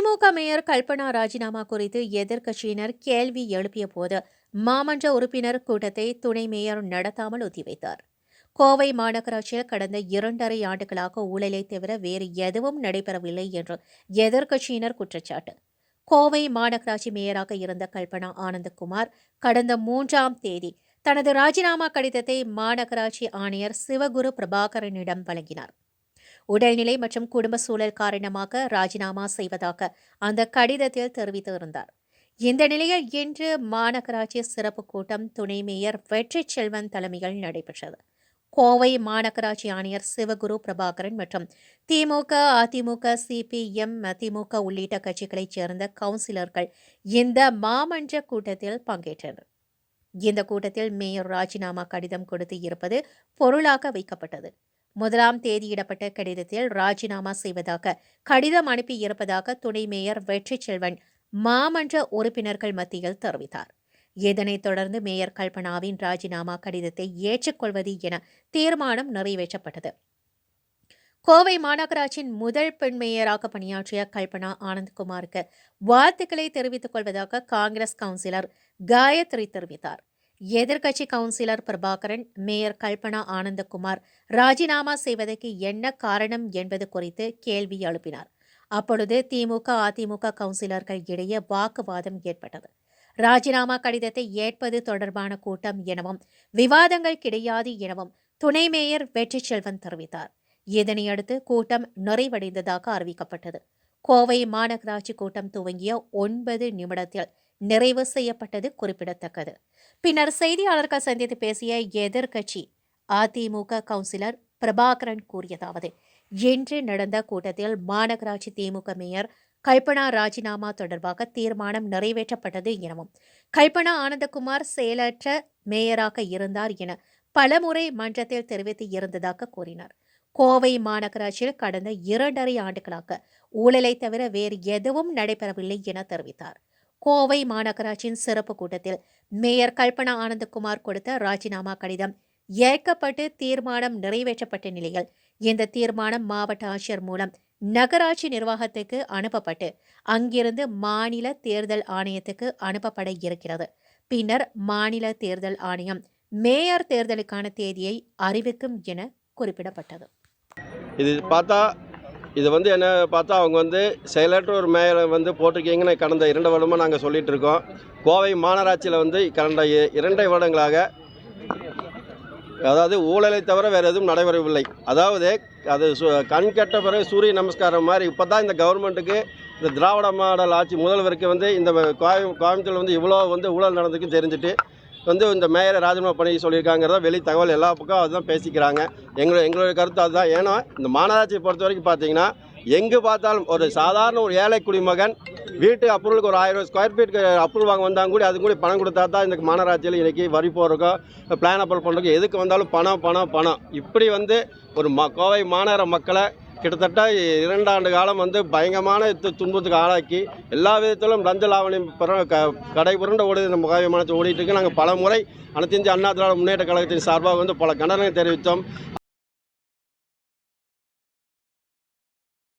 திமுக mayor Kalpana ராஜினாமா குறித்து எதிர்க்கட்சியினர் கேள்வி எழுப்பிய போது மாமன்ற உறுப்பினர் கூட்டத்தை துணை மேயர் நடத்தாமல் ஒத்திவைத்தார். கோவை மாநகராட்சியில் கடந்த இரண்டரை ஆண்டுகளாக ஊழலை தவிர வேறு எதுவும் நடைபெறவில்லை என்று எதிர்க்கட்சியினர் குற்றச்சாட்டு. கோவை மாநகராட்சி மேயராக இருந்த கல்பனா ஆனந்தகுமார் கடந்த மூன்றாம் தேதி தனது ராஜினாமா கடிதத்தை மாநகராட்சி ஆணையர் சிவகுரு பிரபாகரனிடம் வழங்கினார். உடல்நிலை மற்றும் குடும்ப சூழல் காரணமாக ராஜினாமா செய்வதாக அந்த கடிதத்தில் தெரிவித்திருந்தார். இந்த நிலையில் இன்று மாநகராட்சி சிறப்பு கூட்டம் துணை மேயர் வெற்றி செல்வன் தலைமையில் நடைபெற்றது. கோவை மாநகராட்சி ஆணையர் சிவகுரு பிரபாகரன் மற்றும் திமுக அதிமுக சிபிஎம் அதிமுக உள்ளிட்ட கட்சிகளைச் சேர்ந்த கவுன்சிலர்கள் இந்த மாமன்ற கூட்டத்தில் பங்கேற்றனர். இந்த கூட்டத்தில் மேயர் ராஜினாமா கடிதம் கொடுத்து இருப்பது பொருளாக வைக்கப்பட்டது. முதலாம் தேதியிடப்பட்ட கடிதத்தில் ராஜினாமா செய்வதாக கடிதம் அனுப்பி இருப்பதாக துணை மேயர் வெற்றி செல்வன் மாமன்ற உறுப்பினர்கள் மத்தியில் தெரிவித்தார். இதனைத் தொடர்ந்து மேயர் கல்பனாவின் ராஜினாமா கடிதத்தை ஏற்றுக்கொள்வது என தீர்மானம் நிறைவேற்றப்பட்டது. கோவை மாநகராட்சியின் முதல் பெண் மேயராக பணியாற்றிய கல்பனா ஆனந்த்குமாருக்கு வாழ்த்துக்களை தெரிவித்துக் கொள்வதாக காங்கிரஸ் கவுன்சிலர் காயத்ரி தெரிவித்தார். எதிர்க்கட்சி கவுன்சிலர் பிரபாகரன் மேயர் கல்பனா ஆனந்தகுமார் ராஜினாமா செய்வதற்கு என்ன காரணம் என்பது குறித்து கேள்வி எழுப்பினார். அப்பொழுது திமுக அதிமுக கவுன்சிலர்கள் இடையே வாக்குவாதம் ஏற்பட்டது. ராஜினாமா கடிதத்தை ஏற்பது தொடர்பான கூட்டம் எனவும் விவாதங்கள் கிடையாது எனவும் துணை மேயர் வெற்றி செல்வன் தெரிவித்தார். இதனையடுத்து கூட்டம் நிறைவடைந்ததாக அறிவிக்கப்பட்டது. கோவை மாநகராட்சி கூட்டம் துவங்கிய ஒன்பது நிமிடத்தில் நிறைவு செய்யப்பட்டது குறிப்பிடத்தக்கது. பின்னர் செய்தியாளர்கள் சந்தித்து பேசிய எதிர்க்கட்சி அதிமுக கவுன்சிலர் பிரபாகரன் கூறியதாவது இன்று நடந்த கூட்டத்தில் மாநகராட்சி திமுக மேயர் கல்பனா ராஜினாமா தொடர்பாக தீர்மானம் நிறைவேற்றப்பட்டது எனவும் கல்பனா ஆனந்தகுமார் செயலற்ற மேயராக இருந்தார் என பலமுறை மன்றத்தில் தெரிவித்து இருந்ததாக கூறினார். கோவை மாநகராட்சியில் கடந்த இரண்டரை ஆண்டுகளாக ஊழலை தவிர வேறு எதுவும் நடைபெறவில்லை என தெரிவித்தார். கோவை மாநகராட்சியின் சிறப்பு கூட்டத்தில் மேயர் கல்பனா ஆனந்தகுமார் கொடுத்த ராஜினாமா கடிதம் ஏற்கப்பட்டு தீர்மானம் நிறைவேற்றப்பட்ட நிலையில் இந்த தீர்மானம் மாவட்ட ஆட்சியர் மூலம் நகராட்சி நிர்வாகத்துக்கு அனுப்பப்பட்டு அங்கிருந்து மாநில தேர்தல் ஆணையத்துக்கு அனுப்பப்பட இருக்கிறது. பின்னர் மாநில தேர்தல் ஆணையம் மேயர் தேர்தலுக்கான தேதியை அறிவிக்கும் என குறிப்பிடப்பட்டது. இது பார்த்தா இது வந்து என்ன பார்த்தா அவங்க வந்து செயலற்ற ஒரு மேயரை வந்து போட்டிருக்கீங்கன்னு கடந்த இரண்டு வருடமாக நாங்கள் சொல்லிகிட்டு இருக்கோம். கோவை மாநகராட்சியில் வந்து கடந்த இரண்டை வருடங்களாக அதாவது ஊழலை தவிர வேறு எதுவும் நடைபெறவில்லை. அதாவது அது சு- கண் கெட்ட பிறகு சூரிய நமஸ்காரம் மாதிரி இப்போ தான் இந்த கவர்மெண்ட்டுக்கு இந்த திராவிட மாடல் ஆட்சி முதல்வருக்கு வந்து இந்த கோயம் கோயம்புத்தூர் வந்து இவ்வளோ வந்து ஊழல் நடந்துக்கும் தெரிஞ்சுட்டு வந்து இந்த மேயரை ராஜினாமா பண்ணி சொல்லியிருக்காங்கிறத வெளி தகவல் எல்லா பக்கம் அதுதான் பேசிக்கிறாங்க. எங்களோட எங்களுடைய கருத்து அதுதான். ஏன்னா இந்த மாநகராட்சியை பொறுத்த வரைக்கும் பார்த்தீங்கன்னா எங்கே பார்த்தாலும் ஒரு சாதாரண ஒரு ஏழை குடிமகன் வீட்டு அப்ரூவலுக்கு ஒரு ஆயிரம் ஸ்கொயர் ஃபீட்டுக்கு அப்ரூவல் வாங்க வந்தாங்க கூட அது கூட பணம் கொடுத்தா தான் இந்த மாநகராட்சியில் இன்றைக்கி வரி போகிறக்கோ பிளான் அப்ரூவல் பண்ணுறதுக்கு எதுக்கு வந்தாலும் பணம் பணம் பணம். இப்படி வந்து ஒரு ம கோவை மாநகர மக்களை கிட்டத்தட்ட இரண்டாண்டு காலம் வந்து பயங்கரமான துன்பத்துக்கு ஆளாக்கி எல்லா விதத்திலும் லஞ்ச லாவணியம் க கடை புரண்ட ஓடுது. நம்ம கோவை ஓடிட்டு இருக்கு. நாங்கள் பல முறை அனைத்து இந்திய அண்ணா திராவிட முன்னேற்ற கழகத்தின் சார்பாக வந்து பல கண்டனங்களை தெரிவித்தோம்.